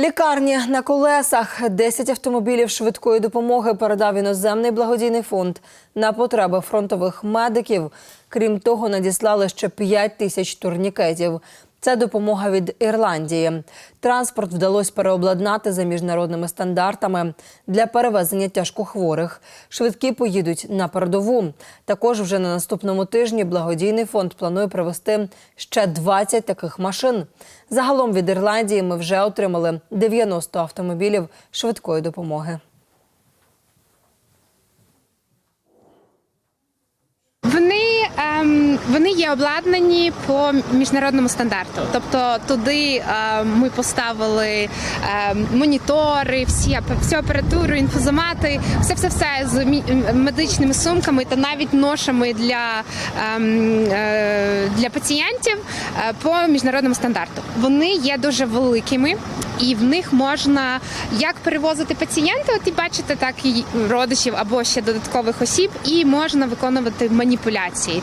Лікарні на колесах 10 автомобілів швидкої допомоги передав іноземний благодійний фонд на потреби фронтових медиків. Крім того, надіслали ще 5 тисяч турнікетів. Це допомога від Ірландії. Транспорт вдалося переобладнати за міжнародними стандартами для перевезення тяжкохворих. Швидкі поїдуть на передову. Також вже на наступному тижні благодійний фонд планує привезти ще 20 таких машин. Загалом від Ірландії ми вже отримали 90 автомобілів швидкої допомоги. Вони, ем, вони є обладнані по міжнародному стандарту. Тобто туди ем, ми поставили ем, монітори, всі всю апаратуру, інфузомати, все все все з медичними сумками та навіть ношами для, ем, е, для пацієнтів е, по міжнародному стандарту. Вони є дуже великими. І в них можна як перевозити пацієнта, от і бачите, так і родичів або ще додаткових осіб, і можна виконувати маніпуляції.